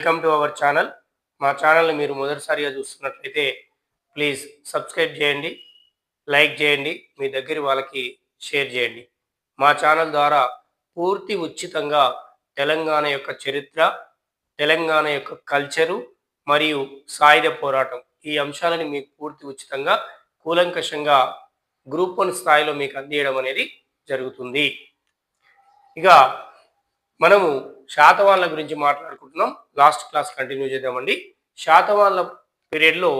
Welcome to our channel మా ఛానల్ని మీరు మొదటిసారిగా చూస్తున్నట్లయితే ప్లీజ్ సబ్స్క్రైబ్ చేయండి లైక్ చేయండి మీ దగ్గర వాళ్ళకి షేర్ చేయండి. మా ఛానల్ ద్వారా పూర్తి ఉచితంగా తెలంగాణ యొక్క చరిత్ర తెలంగాణ యొక్క కల్చరు మరియు సాయుధ పోరాటం ఈ అంశాలని మీకు పూర్తి ఉచితంగా కూలంకషంగా గ్రూప్ వన్ స్థాయిలో మీకు అందియడం అనేది జరుగుతుంది. ఇక మనము శాతవాన్ల గురించి మాట్లాడుకుంటున్నాం. లాస్ట్ క్లాస్ కంటిన్యూ చేద్దామండి. శాతవాన్ల పీరియడ్లో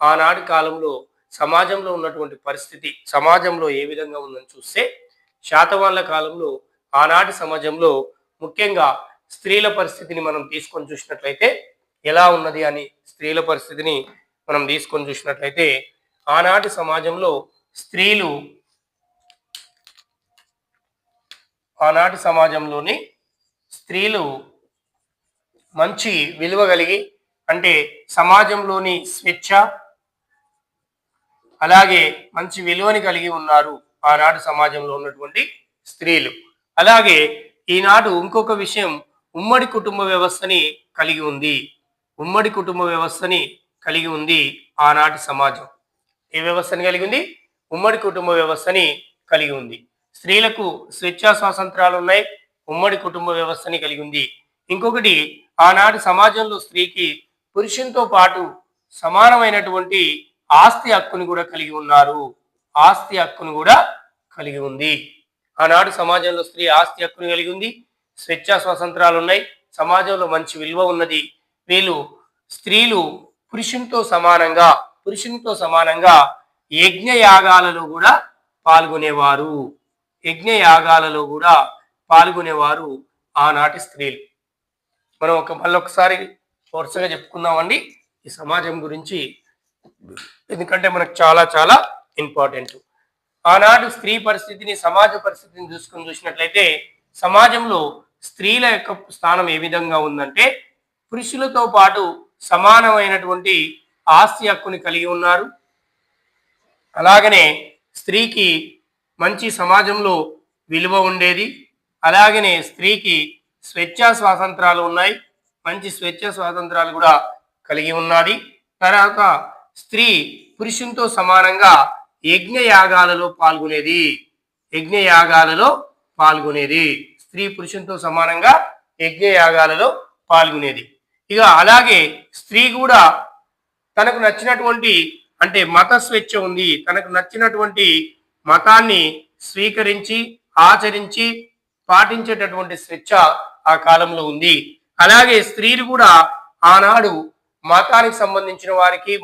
ఆనాటి కాలంలో సమాజంలో ఉన్నటువంటి పరిస్థితి సమాజంలో ఏ విధంగా ఉందని చూస్తే శాతవాన్ల కాలంలో ఆనాటి సమాజంలో ముఖ్యంగా స్త్రీల పరిస్థితిని మనం తీసుకొని చూసినట్లయితే ఎలా ఉన్నది అని స్త్రీల పరిస్థితిని మనం తీసుకొని చూసినట్లయితే ఆనాటి సమాజంలో స్త్రీలు ఆనాటి సమాజంలోని స్త్రీలు మంచి విలువ కలిగి అంటే సమాజంలోని స్వేచ్ఛ అలాగే మంచి విలువని కలిగి ఉన్నారు ఆనాటి సమాజంలో ఉన్నటువంటి స్త్రీలు. అలాగే ఈనాడు ఇంకొక విషయం ఉమ్మడి కుటుంబ వ్యవస్థని కలిగి ఉంది. ఉమ్మడి కుటుంబ వ్యవస్థని కలిగి ఉంది ఆనాటి సమాజం. ఏ వ్యవస్థని కలిగి ఉంది? ఉమ్మడి కుటుంబ వ్యవస్థని కలిగి ఉంది. స్త్రీలకు స్వేచ్ఛా స్వాతంత్రాలు ఉన్నాయి ఉమ్మడి కుటుంబ వ్యవస్థని కలిగి ఉంది. ఇంకొకటి ఆనాటి సమాజంలో స్త్రీకి పురుషునితో పాటు సమానమైనటువంటి ఆస్తి హక్కుని కూడా కలిగి ఉన్నారు. ఆస్తి హక్కును కూడా కలిగి ఉంది. ఆనాడు సమాజంలో స్త్రీ ఆస్తి హక్కుని కలిగి ఉంది. స్వేచ్ఛా స్వతంత్రాలు ఉన్నాయి. సమాజంలో మంచి విలువ ఉన్నది. వీళ్ళు స్త్రీలు పురుషునితో సమానంగా పురుషునితో సమానంగా యజ్ఞ యాగాలలో కూడా పాల్గొనేవారు. యజ్ఞ యాగాలలో కూడా పాల్గొనేవారు ఆనాటి స్త్రీలు. మనం ఒక మళ్ళీ ఒకసారి వరుసగా చెప్పుకుందామండి. ఈ సమాజం గురించి ఎందుకంటే మనకు చాలా చాలా ఇంపార్టెంట్. ఆనాడు స్త్రీ పరిస్థితిని సమాజ పరిస్థితిని చూసుకొని చూసినట్లయితే సమాజంలో స్త్రీల యొక్క స్థానం ఏ విధంగా ఉందంటే పురుషులతో పాటు సమానమైనటువంటి ఆస్తి హక్కుని కలిగి ఉన్నారు. అలాగనే స్త్రీకి మంచి సమాజంలో విలువ ఉండేది. అలాగనే స్త్రీకి స్వేచ్ఛా స్వాతంత్రాలు ఉన్నాయి. మంచి స్వేచ్ఛ స్వాతంత్రాలు కూడా కలిగి ఉన్నది తర్వాత స్త్రీ పురుషునితో సమానంగా యజ్ఞయాగాలలో పాల్గొనేది. యజ్ఞయాగాలలో పాల్గొనేది. స్త్రీ పురుషునితో సమానంగా యజ్ఞయాగాలలో పాల్గొనేది. ఇక అలాగే స్త్రీ కూడా తనకు నచ్చినటువంటి అంటే మత స్వేచ్ఛ ఉంది. తనకు నచ్చినటువంటి మతాన్ని స్వీకరించి ఆచరించి పాటించేటటువంటి స్వేచ్ఛ ఆ కాలంలో ఉంది. అలాగే స్త్రీలు కూడా ఆనాడు మతానికి సంబంధించిన వారికి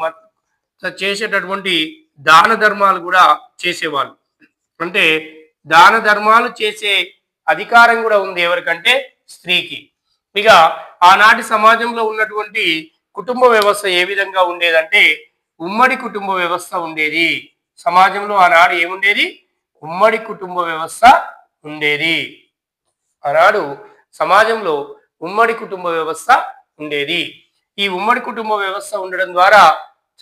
చేసేటటువంటి దాన ధర్మాలు కూడా చేసేవాళ్ళు. అంటే దాన ధర్మాలు చేసే అధికారం కూడా ఉంది ఎవరికంటే స్త్రీకి. ఇక ఆనాటి సమాజంలో ఉన్నటువంటి కుటుంబ వ్యవస్థ ఏ విధంగా ఉండేదంటే ఉమ్మడి కుటుంబ వ్యవస్థ ఉండేది. సమాజంలో ఆనాడు ఏముండేది? ఉమ్మడి కుటుంబ వ్యవస్థ ఉండేది. ఆనాడు సమాజంలో ఉమ్మడి కుటుంబ వ్యవస్థ ఉండేది. ఈ ఉమ్మడి కుటుంబ వ్యవస్థ ఉండడం ద్వారా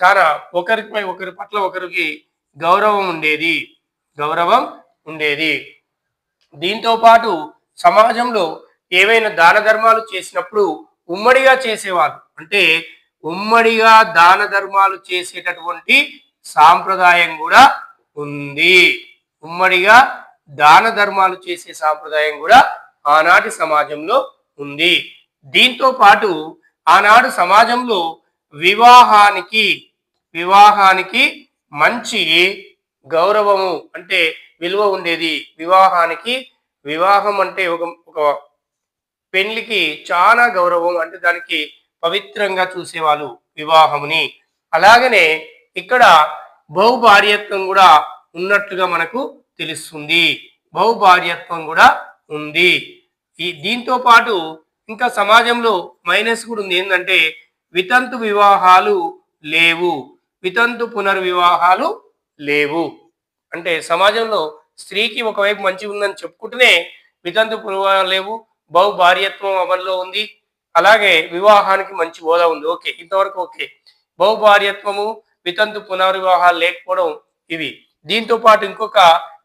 చాలా ఒకరిపై ఒకరి పట్ల ఒకరికి గౌరవం ఉండేది. గౌరవం ఉండేది. దీంతో పాటు సమాజంలో ఏవైనా దాన ధర్మాలు చేసినప్పుడు ఉమ్మడిగా చేసేవాళ్ళు. అంటే ఉమ్మడిగా దాన ధర్మాలు చేసేటటువంటి సాంప్రదాయం కూడా ఉంది. ఉమ్మడిగా దాన ధర్మాలు చేసే సాంప్రదాయం కూడా ఆనాటి సమాజంలో ఉంది. దీంతో పాటు ఆనాడు సమాజంలో వివాహానికి వివాహానికి మంచి గౌరవము అంటే విలువ ఉండేది. వివాహానికి వివాహం అంటే ఒక ఒక పెళ్ళికి చాలా గౌరవం అంటే దానికి పవిత్రంగా చూసేవాళ్ళు వివాహముని. అలాగనే ఇక్కడ బహుభార్యత్వం కూడా ఉన్నట్లుగా మనకు తెలుస్తుంది. బహుభార్యత్వం కూడా ఉంది. ఈ దీంతో పాటు ఇంకా సమాజంలో మైనస్ కూడా ఉంది. ఏంటంటే వితంతు వివాహాలు లేవు. వితంతు పునర్వివాహాలు లేవు. అంటే సమాజంలో స్త్రీకి ఒకవైపు మంచి ఉందని చెప్పుకుంటూనే వితంతు పునర్వివాహాలు లేవు. బహు భార్యత్వం అమల్లో ఉంది. అలాగే వివాహానికి మంచి హోదా ఉంది. ఓకే ఇంతవరకు ఓకే. బహు భార్యత్వము వితంతు పునర్వివాహాలు లేకపోవడం ఇవి. దీంతో పాటు ఇంకొక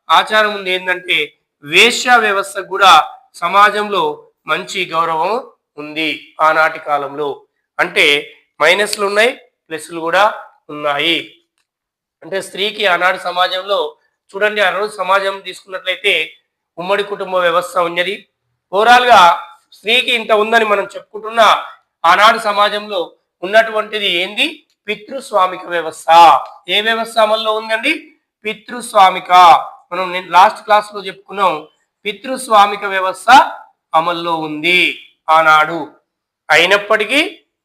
ఆచారం ఉంది. ఏంటంటే వేశ్య వ్యవస్థ కూడా సమాజంలో మంచి గౌరవం ఉంది ఆనాటి కాలంలో. అంటే మైనస్లు ఉన్నాయి ప్లస్లు కూడా ఉన్నాయి. అంటే స్త్రీకి ఆనాటి సమాజంలో చూడండి ఆ రోజు సమాజం తీసుకున్నట్లయితే ఉమ్మడి కుటుంబ వ్యవస్థ ఉన్నది. ఓవరాల్గా స్త్రీకి ఇంత ఉందని మనం చెప్పుకుంటున్నా ఆనాడు సమాజంలో ఉన్నటువంటిది ఏంది? పితృస్వామిక వ్యవస్థ. ఏ వ్యవస్థ అమల్లో ఉందండి? పితృస్వామిక. మనం నేను లాస్ట్ క్లాస్లో చెప్పుకున్నాం పితృస్వామిక వ్యవస్థ అమల్లో ఉంది ఆనాడు. అయినప్పటికీ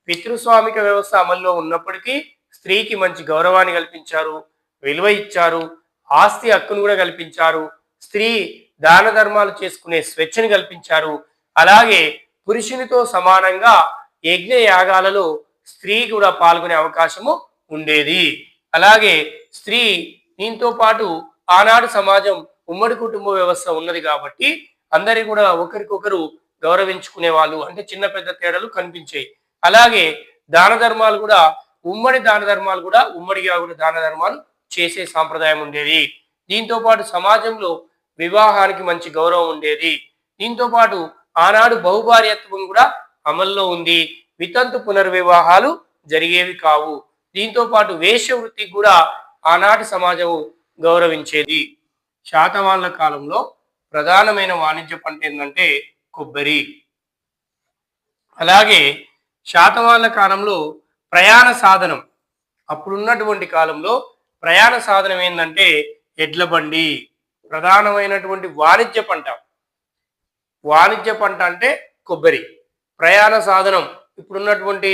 పితృస్వామిక వ్యవస్థ అమల్లో ఉన్నప్పటికీ స్త్రీకి మంచి గౌరవాన్ని కల్పించారు విలువ ఇచ్చారు ఆస్తి హక్కును కూడా కల్పించారు. స్త్రీ దాన ధర్మాలు చేసుకునే స్వేచ్ఛను కల్పించారు. అలాగే పురుషునితో సమానంగా యజ్ఞ యాగాలలో స్త్రీ కూడా పాల్గొనే అవకాశము ఉండేది. అలాగే స్త్రీ దీంతో పాటు ఆనాడు సమాజం ఉమ్మడి కుటుంబ వ్యవస్థ ఉన్నది కాబట్టి అందరి కూడా ఒకరికొకరు గౌరవించుకునే వాళ్ళు అంటే చిన్న పెద్ద తేడాలు కనిపించాయి. అలాగే దాన ధర్మాలు కూడా ఉమ్మడి దాన ధర్మాలు కూడా ఉమ్మడిగా కూడా దాన ధర్మాలు చేసే సాంప్రదాయం ఉండేది. దీంతో పాటు సమాజంలో వివాహానికి మంచి గౌరవం ఉండేది. దీంతో పాటు ఆనాడు బహుభార్యత్వం కూడా అమల్లో ఉంది. వితంతు పునర్వివాహాలు జరిగేవి కావు. దీంతో పాటు వేషవృత్తికి కూడా ఆనాటి సమాజం గౌరవించేది. శాతవాహనుల కాలంలో ప్రధానమైన వాణిజ్య పంట ఏంటంటే కొబ్బరి. అలాగే శాతవాహనుల కాలంలో ప్రయాణ సాధనం. అప్పుడున్నటువంటి కాలంలో ప్రయాణ సాధనం ఏంటంటే ఎడ్ల బండి ప్రధానమైనటువంటి వాణిజ్య పంట. వాణిజ్య పంట అంటే కొబ్బరి. ప్రయాణ సాధనం. ఇప్పుడున్నటువంటి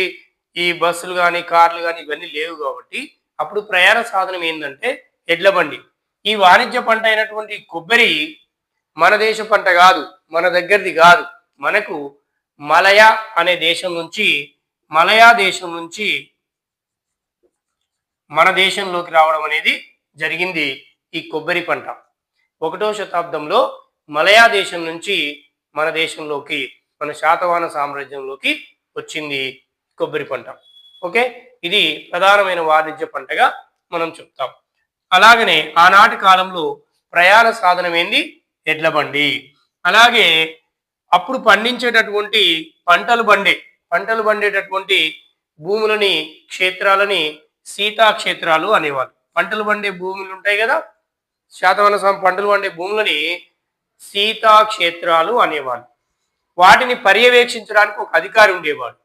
ఈ బస్సులు కానీ కార్లు కానీ ఇవన్నీ లేవు కాబట్టి అప్పుడు ప్రయాణ సాధనం ఏంటంటే ఎడ్ల బండి. ఈ వాణిజ్య పంట అయినటువంటి కొబ్బరి మన దేశ పంట కాదు మన దగ్గరది కాదు. మనకు మలయా అనే దేశం నుంచి మలయా దేశం నుంచి మన దేశంలోకి రావడం అనేది జరిగింది ఈ కొబ్బరి పంట. ఒకటో శతాబ్దంలో మలయా దేశం నుంచి మన దేశంలోకి మన శాతవాహన సామ్రాజ్యంలోకి వచ్చింది కొబ్బరి పంట. ఓకే? ఇది ప్రధానమైన వాణిజ్య పంటగా మనం చెప్తాం. అలాగనే ఆనాటి కాలంలో ప్రయాణ సాధనం ఏంది ఎడ్ల బండి అలాగే అప్పుడు పండించేటటువంటి పంటలు బండే పంటలు పండేటటువంటి భూములని క్షేత్రాలని సీతా క్షేత్రాలు పంటలు పండే భూములు ఉంటాయి కదా? శాతవన సం- పంటలు పండే భూములని సీతా క్షేత్రాలు వాటిని పర్యవేక్షించడానికి ఒక అధికారి ఉండేవాడు.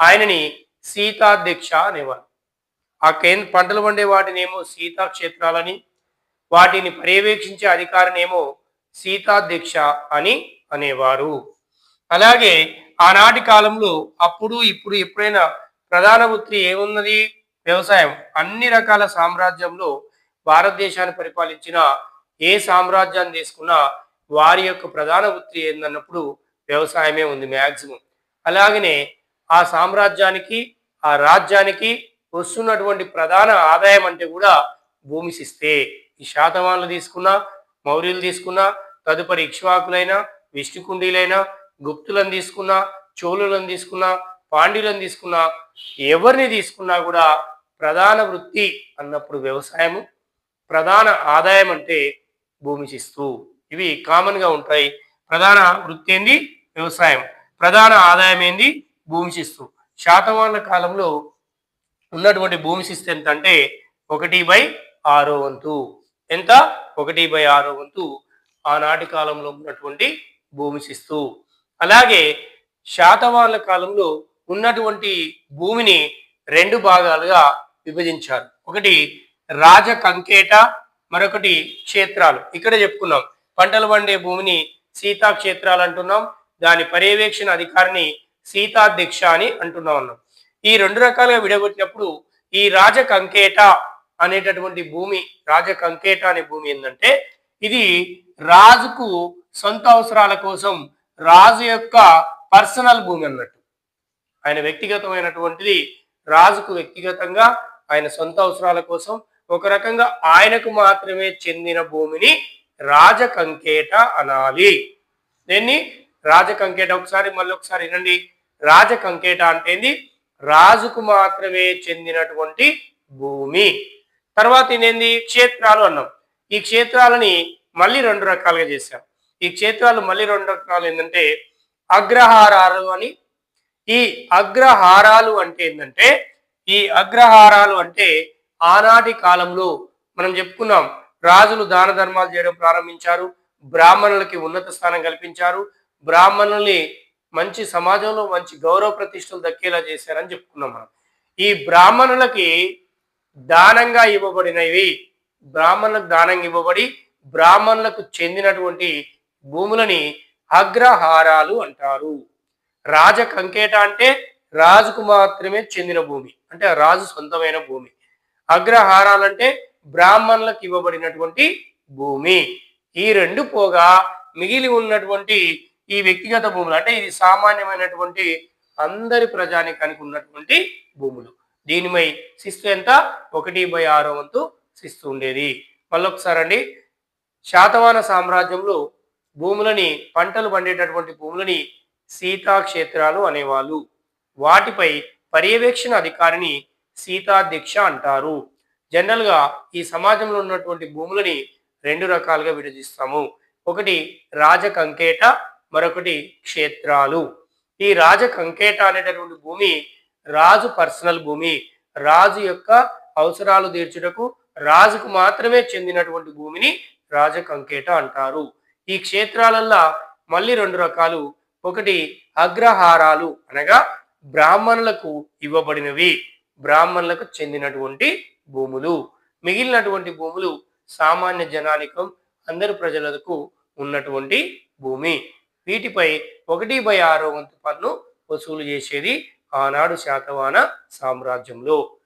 ఆయనని సీతాధ్యక్ష అనేవారు ఆ కేంద్ర పంటలు పండే వాటినేమో సీతాక్షేత్రాలని సీతా క్షేత్రాలని వాటిని పర్యవేక్షించే అధికారినేమో సీతాధ్యక్ష అని అనేవారు. అలాగే ఆనాటి కాలంలో అప్పుడు ఇప్పుడు ఎప్పుడైనా ప్రధాన వృత్తి ఏమున్నది? వ్యవసాయం. అన్ని రకాల సామ్రాజ్యంలో భారతదేశాన్ని పరిపాలించిన ఏ సామ్రాజ్యాన్ని తీసుకున్నా వారి యొక్క ప్రధాన వృత్తి ఏందన్నప్పుడు వ్యవసాయమే ఉంది మ్యాక్సిమం. అలాగనే ఆ సామ్రాజ్యానికి ఆ రాజ్యానికి వస్తున్నటువంటి ప్రధాన ఆదాయం అంటే కూడా భూమి శిస్తే. ఈ శాతవాన్లు తీసుకున్నా మౌర్యులు తీసుకున్నా తదుపరి ఇక్ష్వాకులైనా విష్ణుకుండీలైనా గుప్తులను తీసుకున్నా చోళులను తీసుకున్నా పాండ్యులను తీసుకున్నా ఎవరిని తీసుకున్నా కూడా ప్రధాన వృత్తి అన్నప్పుడు వ్యవసాయము. ప్రధాన ఆదాయం అంటే భూమి శిస్తు. ఇవి కామన్గా ఉంటాయి. ప్రధాన వృత్తి ఏంది? వ్యవసాయం. ప్రధాన ఆదాయం ఏంది? భూమి శిస్తు. శాతవాన్ల కాలంలో ఉన్నటువంటి భూమి శిస్తు ఎంత అంటే ఒకటి బై ఆరో వంతు. ఎంత? ఒకటి బై ఆరో వంతు. ఆనాటి కాలంలో ఉన్నటువంటి భూమి శిస్తు. అలాగే శాతవాహనుల కాలంలో ఉన్నటువంటి భూమిని రెండు భాగాలుగా విభజించారు. ఒకటి రాజ కంకేట మరొకటి క్షేత్రాలు. ఇక్కడ చెప్పుకున్నాం. పంటలు పండే భూమిని సీతా క్షేత్రాలు అంటున్నాం. దాని పర్యవేక్షణ అధికారిని సీతాధ్యక్ష అని అంటున్నాం అన్నాం. ఈ రెండు రకాలుగా విడగొట్టినప్పుడు ఈ రాజ కంకేట అనేటటువంటి భూమి రాజ కంకేట అనే భూమి ఏంటంటే ఇది రాజుకు సొంత అవసరాల కోసం రాజు యొక్క పర్సనల్ భూమి అన్నట్టు. ఆయన వ్యక్తిగతమైనటువంటిది రాజుకు వ్యక్తిగతంగా ఆయన సొంత అవసరాల కోసం ఒక రకంగా ఆయనకు మాత్రమే చెందిన భూమిని రాజకంకేట అనాలి. దీన్ని? రాజకంకేట. ఒకసారి మళ్ళీ ఒకసారి వినండి. రాజకంకేట అంటే ఏంది? రాజుకు మాత్రమే చెందినటువంటి భూమి. తర్వాత ఏంది క్షేత్రాలు అన్నాం. ఈ క్షేత్రాలని మళ్ళీ రెండు రకాలుగా చేశాం. ఈ క్షేత్రాలు మళ్ళీ రెండు రకాలు ఏంటంటే అగ్రహారాలు అని. ఈ అగ్రహారాలు అంటే ఏంటంటే ఈ అగ్రహారాలు అంటే ఆనాటి కాలంలో మనం చెప్పుకున్నాం రాజులు దాన ధర్మాలు చేయడం ప్రారంభించారు బ్రాహ్మణులకి ఉన్నత స్థానం కల్పించారు బ్రాహ్మణుల్ని మంచి సమాజంలో మంచి గౌరవ ప్రతిష్టలు దక్కేలా చేశారని చెప్పుకున్నాం మనం. ఈ బ్రాహ్మణులకి దానంగా ఇవ్వబడినవి బ్రాహ్మణులకు దానంగా ఇవ్వబడి బ్రాహ్మణులకు చెందినటువంటి భూములని అగ్రహారాలు అంటారు. రాజ కంకేట అంటే రాజుకు మాత్రమే చెందిన భూమి అంటే రాజు సొంతమైన భూమి. అగ్రహారాలు అంటే బ్రాహ్మణులకు ఇవ్వబడినటువంటి భూమి. ఈ రెండు పోగా మిగిలి ఉన్నటువంటి ఈ వ్యక్తిగత భూములు అంటే ఇది సామాన్యమైనటువంటి అందరి ప్రజానికానికి ఉన్నటువంటి భూములు. దీనిపై శిస్తు ఎంత? ఒకటి బై ఆరో వంతు శిస్తు ఉండేది. మళ్ళొకసారి అండి శాతవాన సామ్రాజ్యంలో భూములని పంటలు పండేటటువంటి భూములని సీతాక్షేత్రాలు అనేవాళ్ళు. వాటిపై పర్యవేక్షణ అధికారిని సీతాధ్యక్ష అంటారు. జనరల్గా ఈ సమాజంలో ఉన్నటువంటి భూములని రెండు రకాలుగా విభజిస్తాము. ఒకటి రాజకంకేట మరొకటి క్షేత్రాలు. ఈ రాజకంకేట అనేటటువంటి భూమి రాజు పర్సనల్ భూమి. రాజు యొక్క అవసరాలు తీర్చుటకు రాజుకు మాత్రమే చెందినటువంటి భూమిని రాజకంకేట అంటారు. ఈ క్షేత్రాలల్లో మళ్ళీ రెండు రకాలు. ఒకటి అగ్రహారాలు అనగా బ్రాహ్మణులకు ఇవ్వబడినవి. బ్రాహ్మణులకు చెందినటువంటి భూములు. మిగిలినటువంటి భూములు సామాన్య జనానికం అందరు ప్రజలకు ఉన్నటువంటి భూమి. వీటిపై ఒకటి బై ఆరో వంతు పన్ను వసూలు చేసేది ఆనాడు శాతవాన సామ్రాజ్యంలో.